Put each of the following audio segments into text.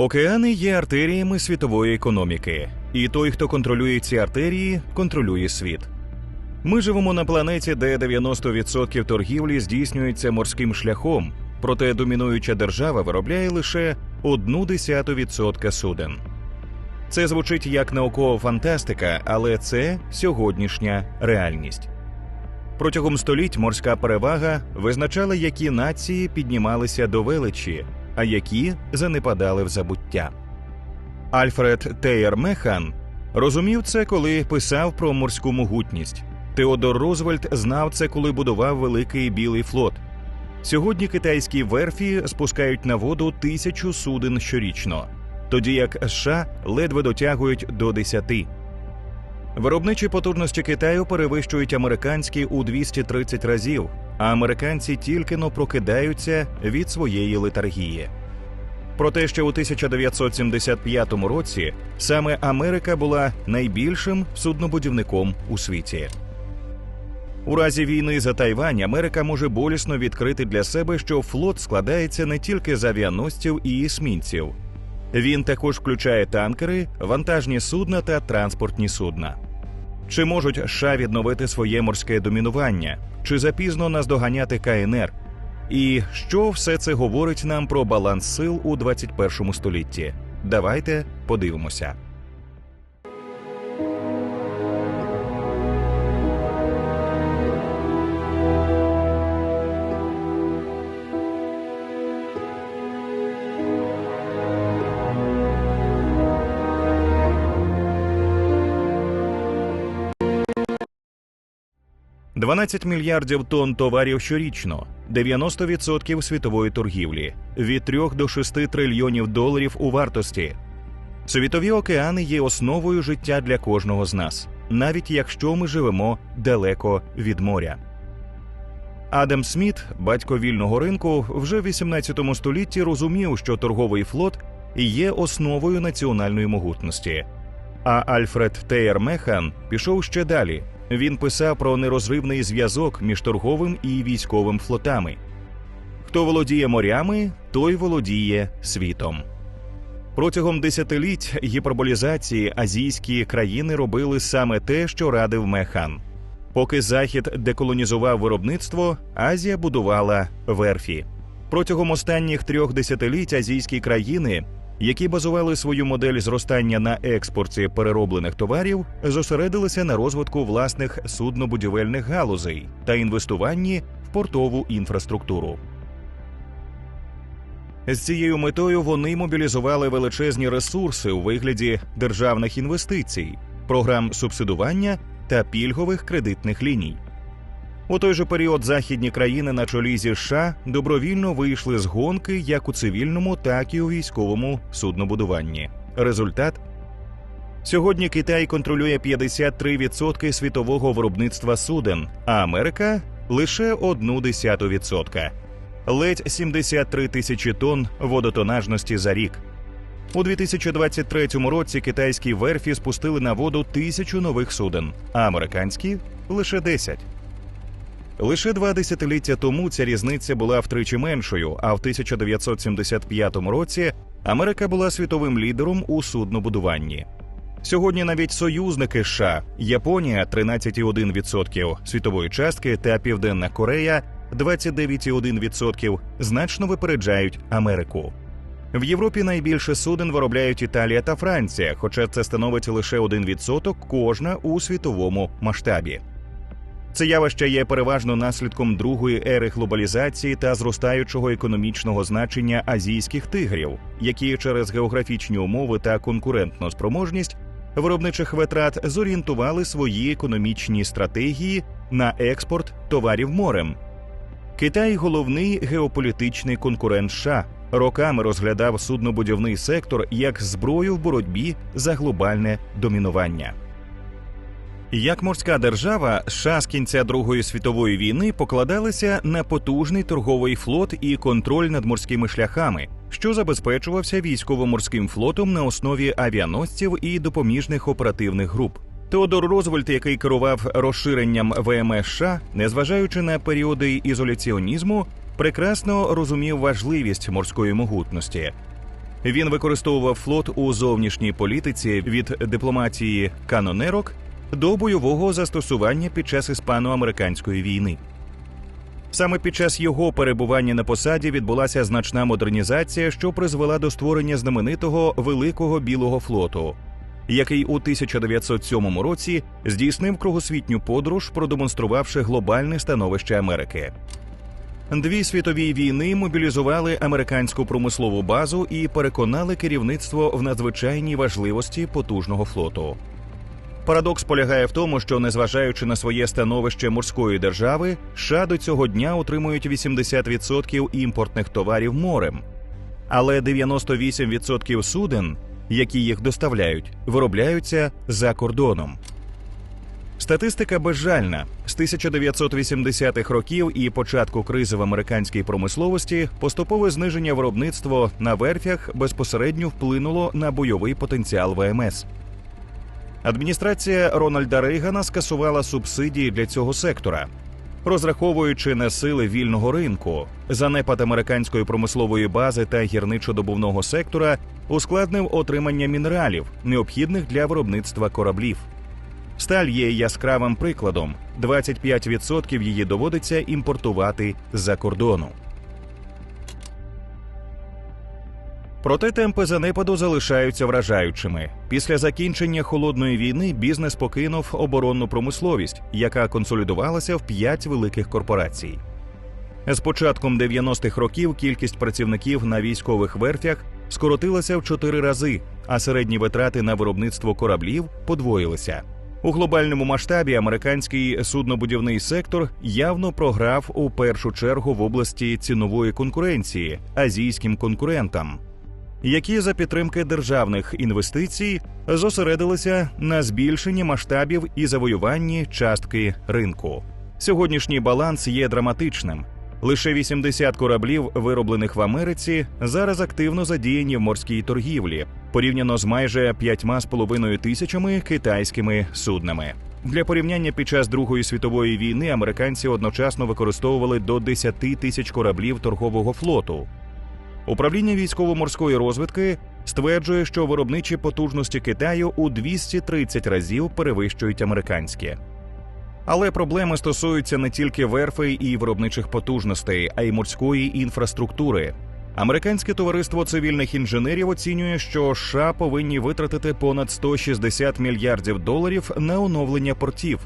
Океани є артеріями світової економіки, і той, хто контролює ці артерії, контролює світ. Ми живемо на планеті, де 90% торгівлі здійснюється морським шляхом, проте домінуюча держава виробляє лише одну десяту відсотка суден. Це звучить як наукова фантастика, але це сьогоднішня реальність. Протягом століть морська перевага визначала, які нації піднімалися до величі, а які занепадали в забуття. Альфред Тейер Механ розумів це, коли писав про морську могутність. Теодор Рузвельт знав це, коли будував великий білий флот. Сьогодні китайські верфі спускають на воду тисячу суден щорічно, тоді як США ледве дотягують до десяти. Виробничі потужності Китаю перевищують американські у 230 разів, а американці тільки но прокидаються від своєї летаргії. Проте ще у 1975 році саме Америка була найбільшим суднобудівником у світі. У разі війни за Тайвань Америка може болісно відкрити для себе, що флот складається не тільки з авіаносців і есмінців. Він також включає танкери, вантажні судна та транспортні судна. Чи можуть США відновити своє морське домінування, чи запізно наздоганяти КНР? І що все це говорить нам про баланс сил у 21 столітті? Давайте подивимося. – 12 мільярдів тонн товарів щорічно, 90% світової торгівлі, від 3 до 6 трильйонів доларів у вартості. Світові океани є основою життя для кожного з нас, навіть якщо ми живемо далеко від моря. Адам Сміт, батько вільного ринку, вже в 18 столітті розумів, що торговий флот є основою національної могутності. А Альфред Тейер Механ пішов ще далі. Він писав про нерозривний зв'язок між торговим і військовим флотами. Хто володіє морями, той володіє світом. Протягом десятиліть гіперболізації азійські країни робили саме те, що радив Механ. Поки Захід деколонізував виробництво, Азія будувала верфі. Протягом останніх трьох десятиліть азійські країни, які базували свою модель зростання на експорті перероблених товарів, зосередилися на розвитку власних суднобудівельних галузей та інвестуванні в портову інфраструктуру. З цією метою вони мобілізували величезні ресурси у вигляді державних інвестицій, програм субсидування та пільгових кредитних ліній. У той же період західні країни на чолі зі США добровільно вийшли з гонки як у цивільному, так і у військовому суднобудуванні. Результат сьогодні Китай контролює 53% світового виробництва суден, а Америка лише одну десяту відсотка ледь 73 тисячі тонн водотонажності за рік. У 2023 році китайські верфі спустили на воду тисячу нових суден, а американські лише 10. Лише два десятиліття тому ця різниця була втричі меншою. А в 1975 році Америка була світовим лідером у суднобудуванні. Сьогодні навіть союзники США, Японія 13,1% світової частки та Південна Корея 29,1% значно випереджають Америку. В Європі найбільше суден виробляють Італія та Франція, хоча це становить лише 1% кожна у світовому масштабі. Це явище є переважно наслідком другої ери глобалізації та зростаючого економічного значення азійських тигрів, які через географічні умови та конкурентну спроможність виробничих витрат зорієнтували свої економічні стратегії на експорт товарів морем. Китай головний геополітичний конкурент США, роками розглядав суднобудівний сектор як зброю в боротьбі за глобальне домінування. Як морська держава, США з кінця Другої світової війни покладалися на потужний торговий флот і контроль над морськими шляхами, що забезпечувався військово-морським флотом на основі авіаносців і допоміжних оперативних груп. Теодор Розвольт, який керував розширенням ВМС США, незважаючи на періоди ізоляціонізму, прекрасно розумів важливість морської могутності. Він використовував флот у зовнішній політиці від дипломатії канонерок до бойового застосування під час іспано-американської війни. Саме під час його перебування на посаді відбулася значна модернізація, що призвела до створення знаменитого Великого Білого флоту, який у 1907 році здійснив кругосвітню подорож, продемонструвавши глобальне становище Америки. Дві світові війни мобілізували американську промислову базу і переконали керівництво в надзвичайній важливості потужного флоту. Парадокс полягає в тому, що незважаючи на своє становище морської держави, США до цього дня отримують 80% імпортних товарів морем, але 98% суден, які їх доставляють, виробляються за кордоном. Статистика безжальна з 1980-х років і початку кризи в американській промисловості поступове зниження виробництва на верфях безпосередньо вплинуло на бойовий потенціал ВМС. Адміністрація Рональда Рейгана скасувала субсидії для цього сектора, розраховуючи на сили вільного ринку, занепад американської промислової бази та гірничо-добувного сектора ускладнив отримання мінералів, необхідних для виробництва кораблів. Сталь є яскравим прикладом: 25% її доводиться імпортувати з-за кордону. Проте темпи занепаду залишаються вражаючими. Після закінчення холодної війни бізнес покинув оборонну промисловість, яка консолідувалася в п'ять великих корпорацій. З початком 90-х років кількість працівників на військових верфях скоротилася в чотири рази, а середні витрати на виробництво кораблів подвоїлися. У глобальному масштабі американський суднобудівний сектор явно програв у першу чергу в області цінової конкуренції азійським конкурентам, які за підтримки державних інвестицій зосередилися на збільшенні масштабів і завоюванні частки ринку. Сьогоднішній баланс є драматичним. Лише 80 кораблів, вироблених в Америці, зараз активно задіяні в морській торгівлі, порівняно з майже 5,5 тисячами китайськими суднами. Для порівняння під час Другої світової війни американці одночасно використовували до 10 тисяч кораблів торгового флоту. Управління військово-морської розвідки стверджує, що виробничі потужності Китаю у 230 разів перевищують американські. Але проблеми стосуються не тільки верфей і виробничих потужностей, а й морської інфраструктури. Американське товариство цивільних інженерів оцінює, що США повинні витратити понад 160 мільярдів доларів на оновлення портів.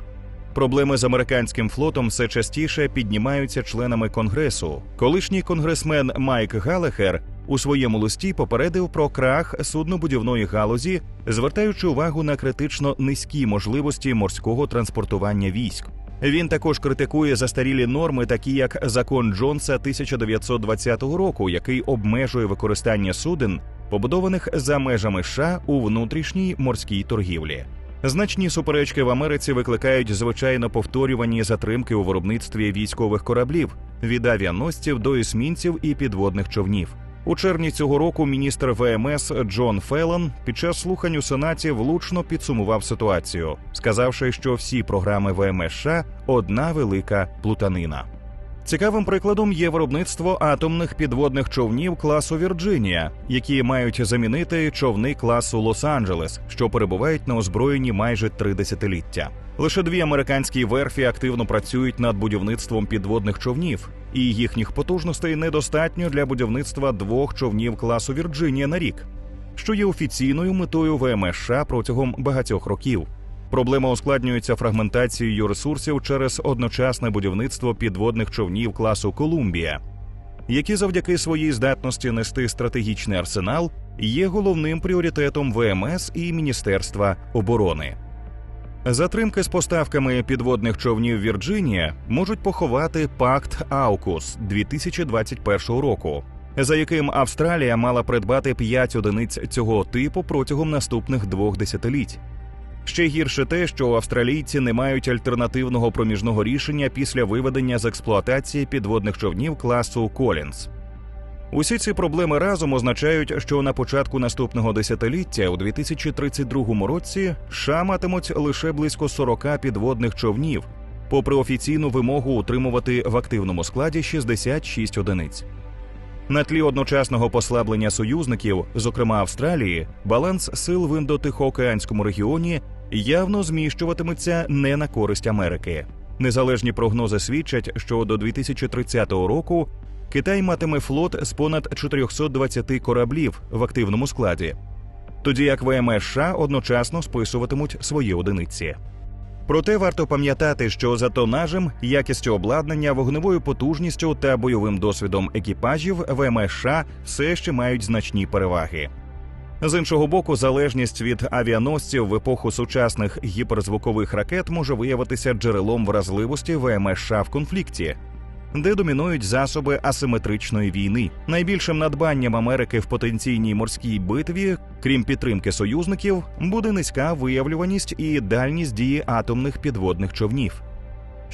Проблеми з американським флотом все частіше піднімаються членами конгресу. Колишній конгресмен Майк Галехер у своєму листі попередив про крах суднобудівної галузі, звертаючи увагу на критично низькі можливості морського транспортування військ. Він також критикує застарілі норми, такі як закон Джонса 1920 року, який обмежує використання суден, побудованих за межами США у внутрішній морській торгівлі. Значні суперечки в Америці викликають звичайно повторювані затримки у виробництві військових кораблів від авіаносців до есмінців і підводних човнів. У червні цього року міністр ВМС Джон Феллон під час слухань у сенаті влучно підсумував ситуацію, сказавши, що всі програми ВМС США – одна велика плутанина. Цікавим прикладом є виробництво атомних підводних човнів класу Вірджинія, які мають замінити човни класу Лос-Анджелес, що перебувають на озброєнні майже три десятиліття. Лише дві американські верфі активно працюють над будівництвом підводних човнів, і їхніх потужностей недостатньо для будівництва двох човнів класу Вірджинія на рік, що є офіційною метою ВМС США протягом багатьох років. Проблема ускладнюється фрагментацією ресурсів через одночасне будівництво підводних човнів класу Колумбія, які завдяки своїй здатності нести стратегічний арсенал є головним пріоритетом ВМС і Міністерства оборони. Затримки з поставками підводних човнів Вірджинія можуть поховати пакт Аукус 2021 року, за яким Австралія мала придбати 5 одиниць цього типу протягом наступних двох десятиліть. Ще гірше те, що австралійці не мають альтернативного проміжного рішення після виведення з експлуатації підводних човнів класу Колінс. Усі ці проблеми разом означають, що на початку наступного десятиліття, у 2032 році, США матимуть лише близько 40 підводних човнів, попри офіційну вимогу утримувати в активному складі 66 одиниць. На тлі одночасного послаблення союзників, зокрема Австралії, баланс сил в індотихоокеанському регіоні явно зміщуватиметься не на користь Америки. Незалежні прогнози свідчать, що до 2030 року Китай матиме флот з понад 420 кораблів в активному складі, тоді як ВМС США одночасно списуватимуть свої одиниці. Проте варто пам'ятати, що за тонажем, якістю обладнання, вогневою потужністю та бойовим досвідом екіпажів ВМС США все ще мають значні переваги. З іншого боку, залежність від авіаносців в епоху сучасних гіперзвукових ракет може виявитися джерелом вразливості ВМС в конфлікті, де домінують засоби асиметричної війни. Найбільшим надбанням Америки в потенційній морській битві, крім підтримки союзників, буде низька виявлюваність і дальність дії атомних підводних човнів.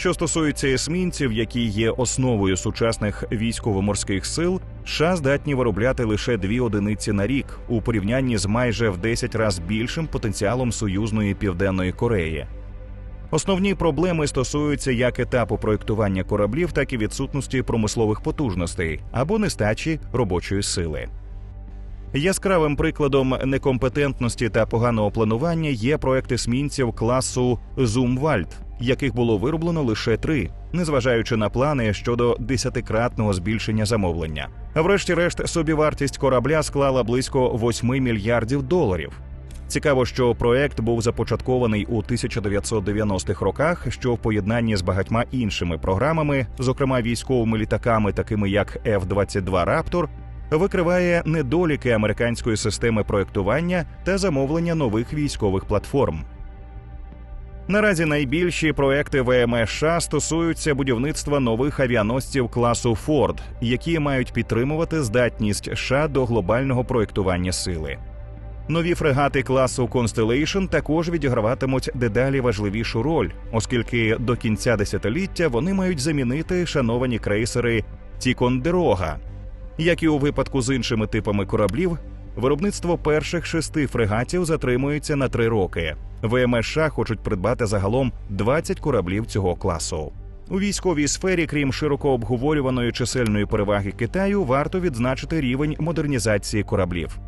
Що стосується есмінців, які є основою сучасних військово-морських сил, США здатні виробляти лише дві одиниці на рік у порівнянні з майже в 10 разів більшим потенціалом союзної південної Кореї. Основні проблеми стосуються як етапу проєктування кораблів, так і відсутності промислових потужностей або нестачі робочої сили. Яскравим прикладом некомпетентності та поганого планування є проекти есмінців класу Зумвальд, яких було вироблено лише три, незважаючи на плани щодо десятикратного збільшення замовлення. Врешті-решт, собівартість корабля склала близько 8 мільярдів доларів. Цікаво, що проект був започаткований у 1990-х роках, що в поєднанні з багатьма іншими програмами, зокрема військовими літаками, такими як F-22 Раптор, викриває недоліки американської системи проектування та замовлення нових військових платформ. Наразі найбільші проекти ВМС США стосуються будівництва нових авіаносців класу Форд, які мають підтримувати здатність США до глобального проектування сили. Нові фрегати класу Constellation також відіграватимуть дедалі важливішу роль, оскільки до кінця десятиліття вони мають замінити шановані крейсери Тікондерога. Як і у випадку з іншими типами кораблів, виробництво перших шести фрегатів затримується на три роки. ВМШ хочуть придбати загалом 20 кораблів цього класу. У військовій сфері, крім широко обговорюваної чисельної переваги Китаю, варто відзначити рівень модернізації кораблів.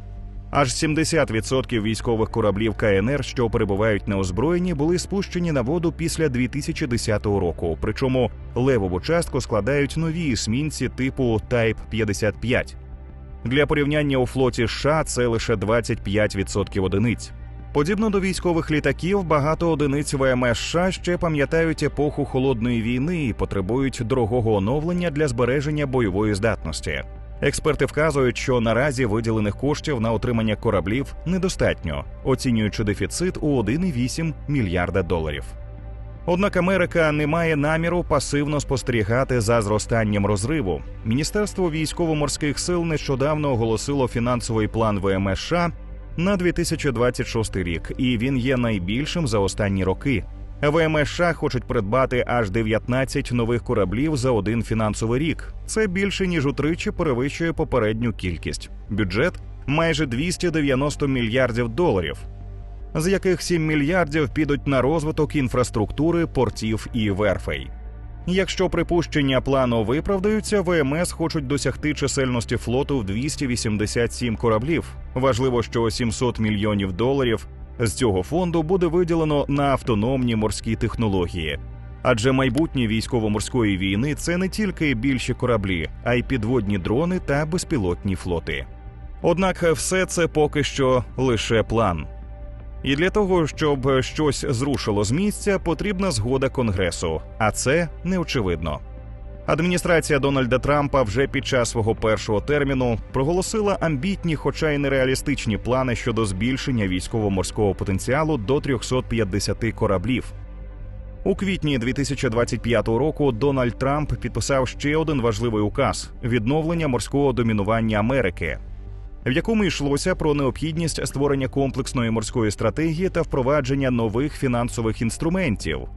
Аж 70% військових кораблів КНР, що перебувають на озброєнні, були спущені на воду після 2010 року. Причому левову частку складають нові есмінці типу Type 55. Для порівняння у флоті США це лише 25% одиниць. Подібно до військових літаків, багато одиниць ВМС США ще пам'ятають епоху холодної війни і потребують дорогого оновлення для збереження бойової здатності. Експерти вказують, що наразі виділених коштів на отримання кораблів недостатньо, оцінюючи дефіцит у 1,8 мільярда доларів. Однак Америка не має наміру пасивно спостерігати за зростанням розриву. Міністерство військово-морських сил нещодавно оголосило фінансовий план ВМС США на 2026 рік, і він є найбільшим за останні роки. ВМС США хочуть придбати аж 19 нових кораблів за один фінансовий рік. Це більше ніж утричі перевищує попередню кількість. Бюджет майже 290 мільярдів доларів, з яких 7 мільярдів підуть на розвиток інфраструктури, портів і верфей. Якщо припущення плану виправдаються, ВМС хочуть досягти чисельності флоту в 287 кораблів. Важливо, що 700 мільйонів доларів з цього фонду буде виділено на автономні морські технології. Адже майбутнє військово-морської війни це не тільки більші кораблі, а й підводні дрони та безпілотні флоти. Однак все це поки що лише план. І для того, щоб щось зрушило з місця, потрібна згода Конгресу, а це неочевидно. Адміністрація Дональда Трампа вже під час свого першого терміну проголосила амбітні, хоча й нереалістичні плани щодо збільшення військово-морського потенціалу до 350 кораблів. У квітні 2025 року Дональд Трамп підписав ще один важливий указ відновлення морського домінування Америки, в якому йшлося про необхідність створення комплексної морської стратегії та впровадження нових фінансових інструментів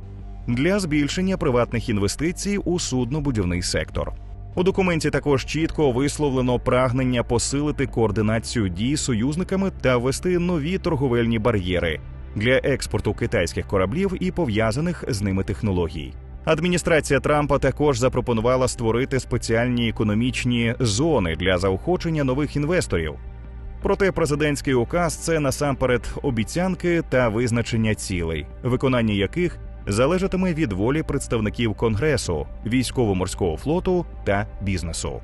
для збільшення приватних інвестицій у суднобудівний сектор. У документі також чітко висловлено прагнення посилити координацію дій з союзниками та ввести нові торговельні бар'єри для експорту китайських кораблів і пов'язаних з ними технологій. Адміністрація Трампа також запропонувала створити спеціальні економічні зони для заохочення нових інвесторів. Проте президентський указ це насамперед обіцянки та визначення цілей, виконання яких залежатиме від волі представників конгресу, військово-морського флоту та бізнесу.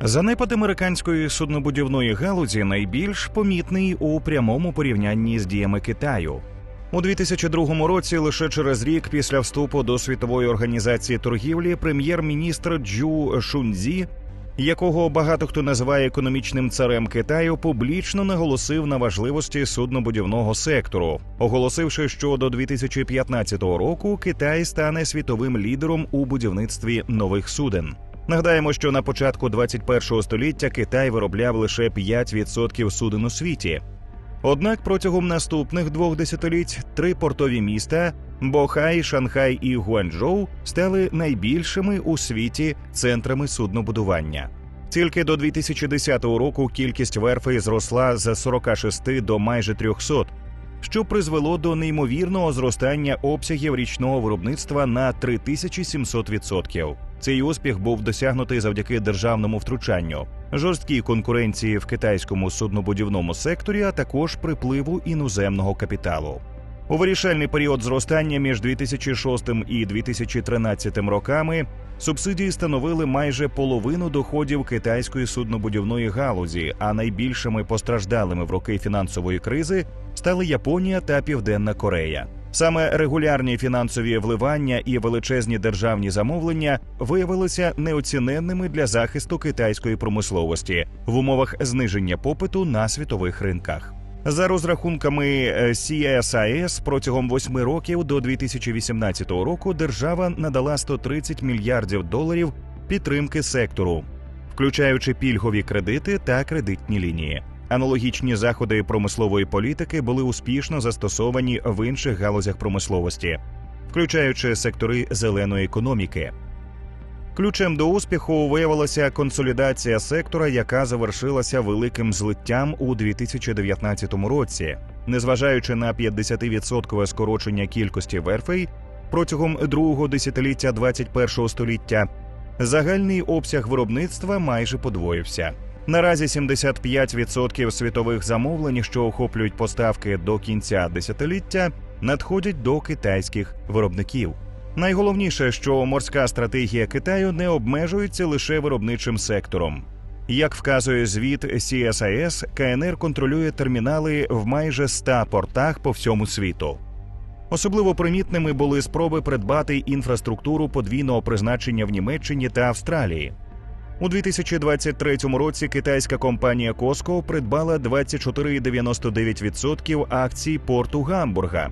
Занепад американської суднобудівної галузі найбільш помітний у прямому порівнянні з діями Китаю. У 2002 році, лише через рік після вступу до світової організації торгівлі, прем'єр-міністр Джу Шунзі, якого багато хто називає економічним царем Китаю, публічно наголосив на важливості суднобудівного сектору, оголосивши, що до 2015 року Китай стане світовим лідером у будівництві нових суден. Нагадаємо, що на початку 21 століття Китай виробляв лише 5% суден у світі. Однак протягом наступних двох десятиліть три портові міста Бохай, Шанхай і Гуанчжоу стали найбільшими у світі центрами суднобудування. Тільки до 2010 року кількість верфей зросла з 46 до майже 300, що призвело до неймовірного зростання обсягів річного виробництва на 3700%. Цей успіх був досягнутий завдяки державному втручанню, жорсткій конкуренції в китайському суднобудівному секторі, а також припливу іноземного капіталу. У вирішальний період зростання між 2006 і 2013 роками субсидії становили майже половину доходів китайської суднобудівної галузі, а найбільшими постраждалими в роки фінансової кризи стали Японія та Південна Корея. Саме регулярні фінансові вливання і величезні державні замовлення виявилися неоціненними для захисту китайської промисловості в умовах зниження попиту на світових ринках. За розрахунками CSIS, протягом восьми років до 2018 року держава надала 130 мільярдів доларів підтримки сектору, включаючи пільгові кредити та кредитні лінії. Аналогічні заходи промислової політики були успішно застосовані в інших галузях промисловості, включаючи сектори зеленої економіки. Ключем до успіху виявилася консолідація сектора, яка завершилася великим злиттям у 2019 році, незважаючи на 50% скорочення кількості верфей протягом другого десятиліття 21 століття. Загальний обсяг виробництва майже подвоївся. Наразі 75% світових замовлень, що охоплюють поставки до кінця десятиліття, надходять до китайських виробників. Найголовніше, що морська стратегія Китаю не обмежується лише виробничим сектором. Як вказує звіт CSIS, КНР контролює термінали в майже 100 портах по всьому світу. Особливо примітними були спроби придбати інфраструктуру подвійного призначення в Німеччині та Австралії. У 2023 році китайська компанія Costco придбала 24,99% акцій порту Гамбурга,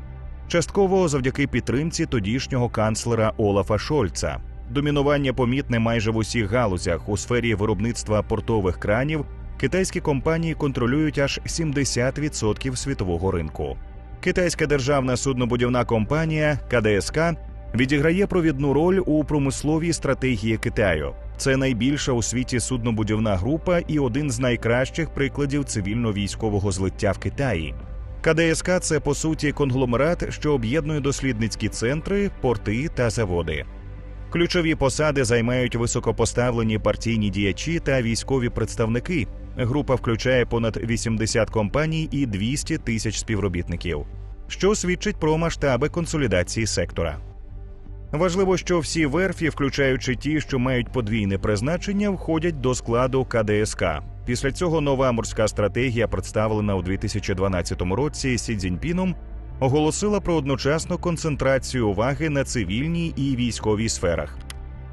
частково завдяки підтримці тодішнього канцлера Олафа Шольца. Домінування помітне майже в усіх галузях у сфері виробництва портових кранів. Китайські компанії контролюють аж 70% світового ринку. Китайська державна суднобудівна компанія КДСК відіграє провідну роль у промисловій стратегії Китаю. Це найбільша у світі суднобудівна група і один з найкращих прикладів цивільно-військового злиття в Китаї. КДСК це по суті конгломерат, що об'єднує дослідницькі центри, порти та заводи. Ключові посади займають високопоставлені партійні діячі та військові представники. Група включає понад 80 компаній і 200 тисяч співробітників, що свідчить про масштаби консолідації сектора. Важливо, що всі верфі, включаючи ті, що мають подвійне призначення, входять до складу КДСК. Після цього нова морська стратегія, представлена у 2012 році Сі Цзіньпіном, оголосила про одночасну концентрацію уваги на цивільній і військовій сферах,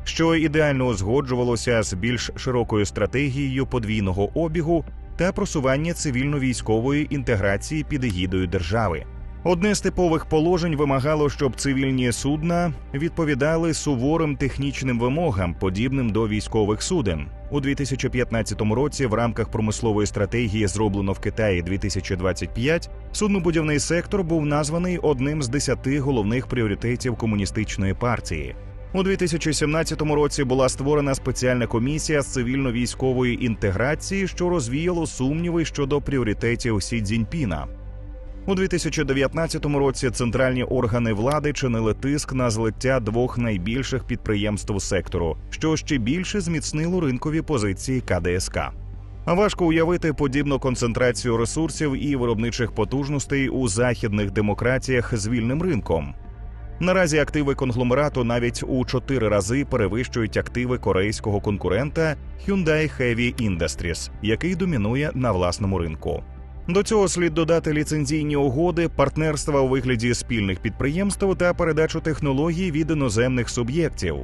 що ідеально узгоджувалося з більш широкою стратегією подвійного обігу та просування цивільно-військової інтеграції під егідою держави. Одне з типових положень вимагало, щоб цивільні судна відповідали суворим технічним вимогам, подібним до військових суден. У 2015 році, в рамках промислової стратегії, зроблено в Китаї 2025, суднобудівний сектор був названий одним з десяти головних пріоритетів комуністичної партії. У 2017 році була створена спеціальна комісія з цивільно-військової інтеграції, що розвіяло сумніви щодо пріоритетів Сі Цзіньпіна. У 2019 році центральні органи влади чинили тиск на злиття двох найбільших підприємств сектору, що ще більше зміцнило ринкові позиції КДСК. Важко уявити подібну концентрацію ресурсів і виробничих потужностей у західних демократіях з вільним ринком. Наразі активи конгломерату навіть у чотири рази перевищують активи корейського конкурента Hyundai Heavy Industries, який домінує на власному ринку. До цього слід додати ліцензійні угоди, партнерства у вигляді спільних підприємств та передачу технологій від іноземних суб'єктів,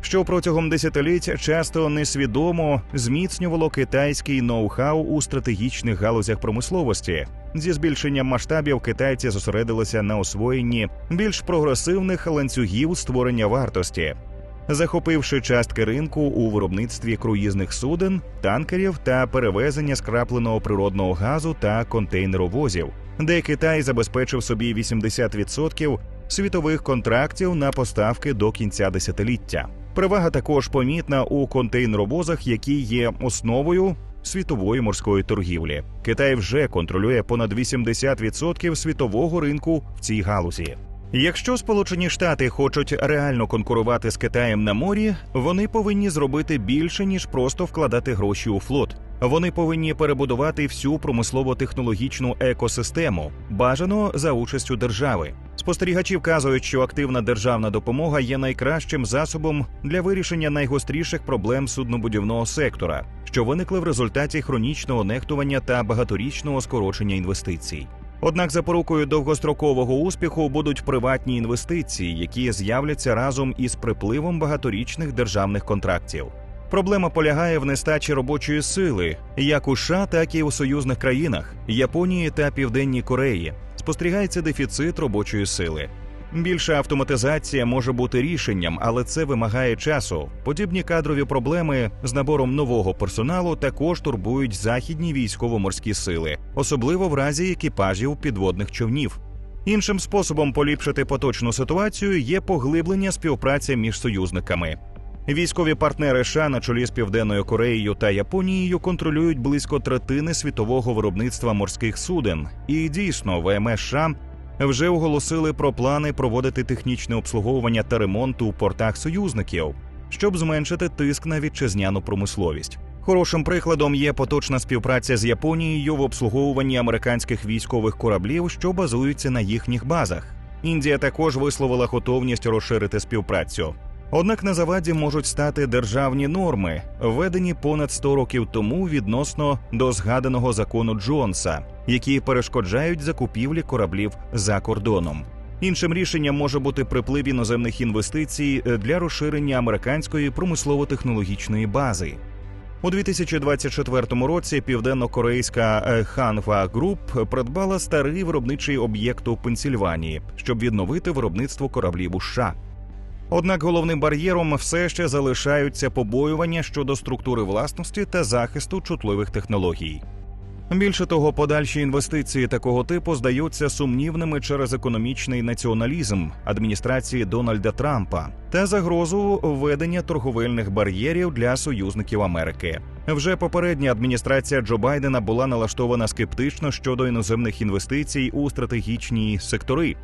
що протягом десятиліть часто несвідомо зміцнювало китайський ноу-хау у стратегічних галузях промисловості. Зі збільшенням масштабів китайці зосередилися на освоєнні більш прогресивних ланцюгів створення вартості, захопивши частки ринку у виробництві круїзних суден, танкерів та перевезення скрапленого природного газу та контейнеровозів, де Китай забезпечив собі 80% світових контрактів на поставки до кінця десятиліття. Перевага також помітна у контейнеровозах, які є основою світової морської торгівлі. Китай вже контролює понад 80% світового ринку в цій галузі. Якщо Сполучені Штати хочуть реально конкурувати з Китаєм на морі, вони повинні зробити більше ніж просто вкладати гроші у флот. Вони повинні перебудувати всю промислово-технологічну екосистему, бажано за участю держави. Спостерігачі вказують, що активна державна допомога є найкращим засобом для вирішення найгостріших проблем суднобудівного сектора, що виникли в результаті хронічного нехтування та багаторічного скорочення інвестицій. Однак запорукою довгострокового успіху будуть приватні інвестиції, які з'являться разом із припливом багаторічних державних контрактів. Проблема полягає в нестачі робочої сили, як у США, так і у союзних країнах Японії та Південній Кореї. Спостерігається дефіцит робочої сили. Більша автоматизація може бути рішенням, але це вимагає часу. Подібні кадрові проблеми з набором нового персоналу також турбують західні військово-морські сили, особливо в разі екіпажів підводних човнів. Іншим способом поліпшити поточну ситуацію є поглиблення співпраці між союзниками. Військові партнери США на чолі з Південною Кореєю та Японією контролюють близько третини світового виробництва морських суден, і дійсно ВМС США вже оголосили про плани проводити технічне обслуговування та ремонт у портах союзників, щоб зменшити тиск на вітчизняну промисловість. Хорошим прикладом є поточна співпраця з Японією в обслуговуванні американських військових кораблів, що базуються на їхніх базах. Індія також висловила готовність розширити співпрацю. Однак на заваді можуть стати державні норми, введені понад 100 років тому відносно до згаданого закону Джонса, які перешкоджають закупівлі кораблів за кордоном. Іншим рішенням може бути приплив іноземних інвестицій для розширення американської промислово-технологічної бази. У 2024 році південно-корейська Hanwha Group придбала старий виробничий об'єкт у Пенсільванії, щоб відновити виробництво кораблів у США. Однак головним бар'єром все ще залишаються побоювання щодо структури власності та захисту чутливих технологій. Більше того, подальші інвестиції такого типу здаються сумнівними через економічний націоналізм адміністрації Дональда Трампа та загрозу введення торговельних бар'єрів для союзників Америки. Вже попередня адміністрація Джо Байдена була налаштована скептично щодо іноземних інвестицій у стратегічні сектори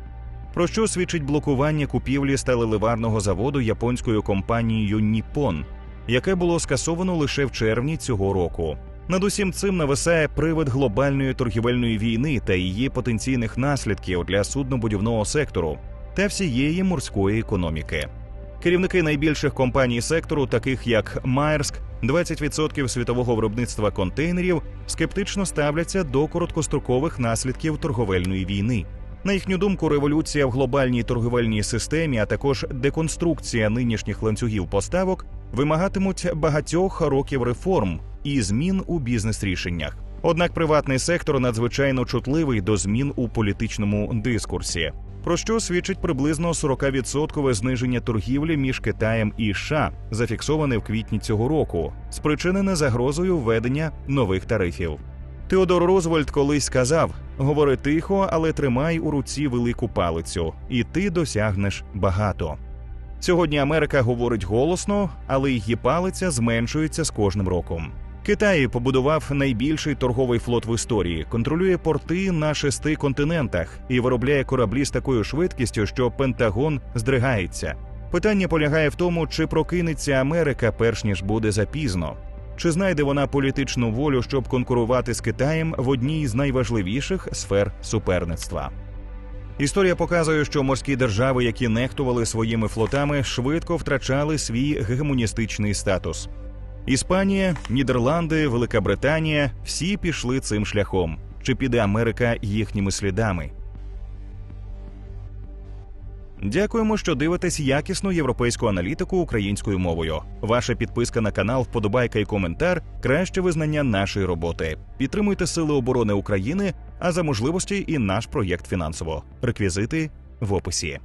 про що свідчить блокування купівлі сталеливарного заводу японською компанією Ніппон, яке було скасовано лише в червні цього року. Над усім цим нависає привид глобальної торгівельної війни та її потенційних наслідків для суднобудівного сектору та всієї морської економіки. Керівники найбільших компаній сектору, таких як Майерск, 20% світового виробництва контейнерів, скептично ставляться до короткострокових наслідків торговельної війни. На їхню думку, революція в глобальній торговельній системі, а також деконструкція нинішніх ланцюгів поставок вимагатимуть багатьох років реформ і змін у бізнес-рішеннях. Однак приватний сектор надзвичайно чутливий до змін у політичному дискурсі, про що свідчить приблизно 40% зниження торгівлі між Китаєм і США, зафіксоване в квітні цього року, спричинене загрозою введення нових тарифів. Теодор Рузвельт колись сказав: говори тихо, але тримай у руці велику палицю, і ти досягнеш багато. Сьогодні Америка говорить голосно, але її палиця зменшується з кожним роком. Китай побудував найбільший торговий флот в історії, контролює порти на шести континентах і виробляє кораблі з такою швидкістю, що Пентагон здригається. Питання полягає в тому, чи прокинеться Америка, перш ніж буде запізно. Чи знайде вона політичну волю, щоб конкурувати з Китаєм в одній з найважливіших сфер суперництва? Історія показує, що морські держави, які нехтували своїми флотами, швидко втрачали свій гегемоністичний статус. Іспанія, Нідерланди, Велика Британія всі пішли цим шляхом. Чи піде Америка їхніми слідами? Дякуємо, що дивитесь якісну європейську аналітику українською мовою. Ваша підписка на канал, вподобайка і коментар краще визнання нашої роботи. Підтримуйте Сили оборони України, а за можливості і наш проєкт фінансово. Реквізити в описі.